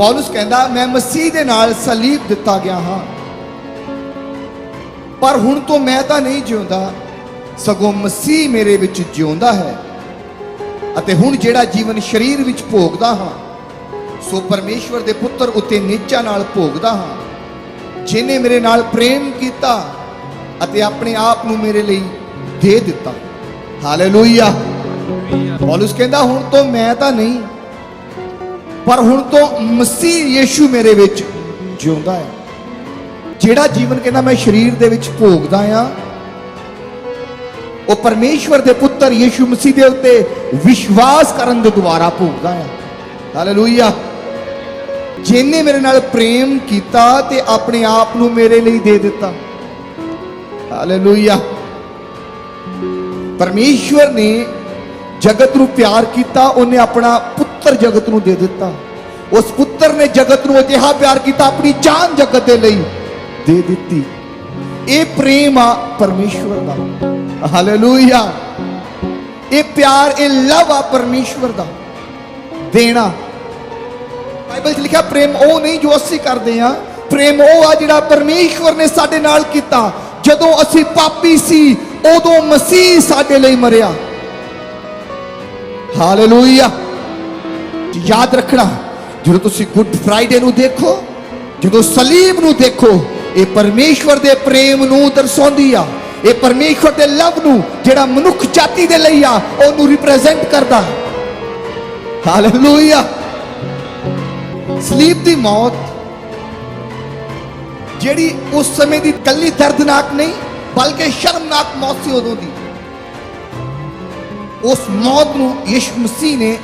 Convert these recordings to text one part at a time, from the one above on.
ਪੌਲਸ ਕਹਿੰਦਾ, ਮੈਂ ਮਸੀਹ ਦੇ ਨਾਲ ਸਲੀਬ ਦਿੱਤਾ ਗਿਆ ਹਾਂ। ਪਰ ਹੁਣ ਤੋਂ ਮੈਂ ਤਾਂ ਨਹੀਂ ਜਿਉਂਦਾ। ਸਗੋਂ ਮਸੀਹ ਮੇਰੇ ਵਿੱਚ ਜਿਉਂਦਾ ਹੈ। ਅਤੇ ਹੁਣ ਜਿਹੜਾ ਜੀਵਨ ਸਰੀਰ ਵਿੱਚ ਭੋਗਦਾ ਹਾਂ, ਸੋ ਪਰਮੇਸ਼ਵਰ ਦੇ ਪੁੱਤਰ ਉਤੇ ਨੀਚਾ ਨਾਲ ਭੋਗਦਾ ਹਾਂ। ਜਿਨੇ ਮੇਰੇ ਨਾਲ ਪ੍ਰੇਮ ਕੀਤਾ ਅਤੇ ਆਪਣੇ ਆਪ ਨੂੰ ਮੇਰੇ ਲਈ ਦੇ ਦਿੱਤਾ। ਹਾਲੇਲੂਇਆ। ਪੌਲਸ ਕਹਿੰਦਾ, ਹੁਣ ਤੋਂ ਮੈਂ ਤਾਂ ਨਹੀਂ ਪਰ ਹੁਣ ਤੋਂ ਮਸੀਹ ਯੀਸ਼ੂ ਮੇਰੇ ਵਿੱਚ ਜਿਉਂਦਾ ਹੈ। ਜਿਹੜਾ ਜੀਵਨ ਕਹਿੰਦਾ ਮੈਂ ਸਰੀਰ ਦੇ ਵਿੱਚ ਭੋਗਦਾ ਆ ਉਹ ਪਰਮੇਸ਼ਵਰ ਦੇ ਪੁੱਤਰ ਯੀਸ਼ੂ ਮਸੀਹ ਦੇ ਉੱਤੇ ਵਿਸ਼ਵਾਸ ਕਰਨ ਦੇ ਦੁਆਰਾ ਭੋਗਦਾ ਆ ਹਾਲੇਲੂਇਆ ਜਿਨੇ ਮੇਰੇ ਨਾਲ ਪ੍ਰੇਮ ਕੀਤਾ ਤੇ ਆਪਣੇ ਆਪ ਨੂੰ ਮੇਰੇ ਲਈ ਦੇ ਦਿੱਤਾ। ਹਾਲੇਲੂਇਆ ਪਰਮੇਸ਼ਵਰ ਨੇ ਜਗਤ ਨੂੰ ਪਿਆਰ ਕੀਤਾ, ਉਹਨੇ ਆਪਣਾ ਪੁੱਤਰ ਜਗਤ ਨੂੰ ਦੇ ਦਿੱਤਾ ਉਸ ਪੁੱਤਰ ਨੇ ਜਗਤ ਨੂੰ ਅਜਿਹਾ ਪਿਆਰ ਕੀਤਾ ਆਪਣੀ ਜਾਨ ਜਗਤ ਦੇ ਲਈ ਦੇ ਦਿੱਤੀ ਇਹ ਪ੍ਰੇਮ ਆ ਪਰਮੇਸ਼ਵਰ ਦਾ ਹਾਲੇਲੂਇਆ ਇਹ ਪਿਆਰ ਇਹ ਲਵ ਆ ਪਰਮੇਸ਼ਵਰ ਦਾ ਦੇਣਾ ਬਾਈਬਲ 'ਚ ਲਿਖਿਆ ਪ੍ਰੇਮ ਉਹ ਨਹੀਂ ਜੋ ਅਸੀਂ ਕਰਦੇ ਆ ਪ੍ਰੇਮ ਉਹ ਆ ਜਿਹੜਾ ਪਰਮੇਸ਼ਵਰ ਨੇ ਸਾਡੇ ਨਾਲ ਕੀਤਾ ਜਦੋਂ ਅਸੀਂ ਪਾਪੀ ਸੀ ਉਦੋਂ ਮਸੀਹ ਸਾਡੇ ਲਈ ਮਰਿਆ ਹਾਲੇਲੂਇਆ ਯਾਦ ਰੱਖਣਾ, ਜਦੋਂ ਤੁਸੀਂ ਗੁੱਡ ਫਰਾਈਡੇ ਨੂੰ ਦੇਖੋ, ਜਦੋਂ ਸਲੀਬ ਨੂੰ ਦੇਖੋ, ਇਹ ਪਰਮੇਸ਼ਵਰ ਦੇ ਪ੍ਰੇਮ ਨੂੰ ਦਰਸਾਉਂਦੀ ਆ। ਇਹ ਪਰਮੇਸ਼ਵਰ ਦੇ ਲਵ ਨੂੰ, ਜਿਹੜਾ ਮਨੁੱਖ ਜਾਤੀ ਦੇ ਲਈ ਆ, ਉਹਨੂੰ ਰਿਪਰੈਜ਼ੈਂਟ ਕਰਦਾ। ਹਾਲੇਲੂਇਆ ਸਲੀਬ ਦੀ ਮੌਤ, ਜਿਹੜੀ ਉਸ ਸਮੇਂ ਦੀ ਕੱਲੀ ਦਰਦਨਾਕ ਨਹੀਂ, ਬਲਕਿ ਸ਼ਰਮਨਾਕ ਮੌਤ ਸੀ ਉਦੋਂ ਦੀ। ਉਸ ਮੌਤ ਨੂੰ ਯਿਸੂ ਮਸੀਹ ਨੇ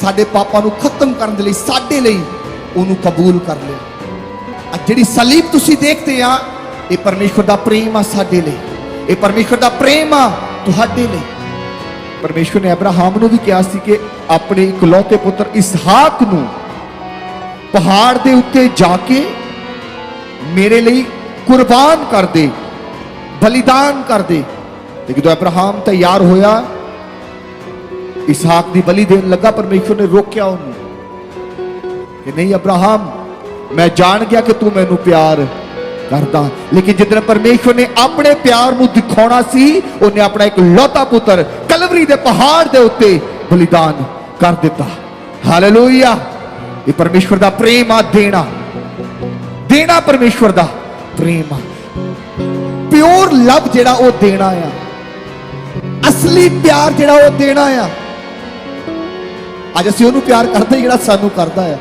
ਸਾਡੇ ਪਾਪਾਂ ਨੂੰ ਖਤਮ ਕਰਨ ਦੇ ਲਈ, ਸਾਡੇ ਲਈ ਉਹਨੂੰ ਕਬੂਲ ਕਰ ਲਿਆ ਆ ਜਿਹੜੀ ਸਲੀਬ ਤੁਸੀਂ ਦੇਖਦੇ ਆ, ਇਹ ਪਰਮੇਸ਼ਵਰ ਦਾ ਪ੍ਰੇਮ ਆ ਸਾਡੇ ਲਈ। ਇਹ ਪਰਮੇਸ਼ਵਰ ਦਾ ਪ੍ਰੇਮ ਆ ਤੁਹਾਡੇ ਲਈ। ਪਰਮੇਸ਼ਵਰ ਨੇ ਅਬਰਾਹਮ ਨੂੰ ਵੀ ਕਿਹਾ ਸੀ ਕਿ ਆਪਣੇ ਇਕਲੌਤੇ ਪੁੱਤਰ ਇਸਹਾਕ ਨੂੰ ਪਹਾੜ ਦੇ ਉੱਤੇ ਜਾ ਕੇ ਮੇਰੇ ਲਈ ਕੁਰਬਾਨ ਕਰ ਦੇ, ਬਲੀਦਾਨ ਕਰ ਦੇ। ਤੇ ਜਦੋਂ ਅਬਰਾਹਮ ਤਿਆਰ ਹੋਇਆ ਇਸਹਾਕ ਦੀ ਬਲੀ ਦੇਣ ਲੱਗਾ ਪਰਮੇਸ਼ਵਰ ਨੇ ਰੋਕਿਆ ਉਹਨੂੰ ਕਿ ਨਹੀਂ ਅਬਰਾਹਮ ਮੈਂ ਜਾਣ ਗਿਆ ਕਿ ਤੂੰ ਮੈਨੂੰ ਪਿਆਰ ਕਰਦਾ ਲੇਕਿਨ ਜਿੱਦਣ ਪਰਮੇਸ਼ਵਰ ਨੇ ਆਪਣੇ ਪਿਆਰ ਨੂੰ ਦਿਖਾਉਣਾ ਸੀ ਉਹਨੇ ਆਪਣਾ ਇੱਕ ਲੋਤਾ ਪੁੱਤਰ ਕਲਵਰੀ ਦੇ ਪਹਾੜ ਦੇ ਉੱਤੇ ਬਲੀਦਾਨ ਕਰ ਦਿੱਤਾ ਹਾਲੇਲੂਇਆ ਇਹ ਪਰਮੇਸ਼ਵਰ ਦਾ ਪ੍ਰੇਮ ਆ ਦੇਣਾ ਦੇਣਾ ਪਰਮੇਸ਼ਵਰ ਦਾ ਪ੍ਰੇਮ ਆ ਪਿਓਰ ਲਵ ਜਿਹੜਾ ਉਹ ਦੇਣਾ ਆ ਅਸਲੀ ਪਿਆਰ ਜਿਹੜਾ ਉਹ ਦੇਣਾ ਆ ਅੱਜ ਅਸੀਂ ਉਹਨੂੰ ਪਿਆਰ ਕਰਦੇ ਜਿਹੜਾ ਸਾਨੂੰ ਕਰਦਾ ਆ।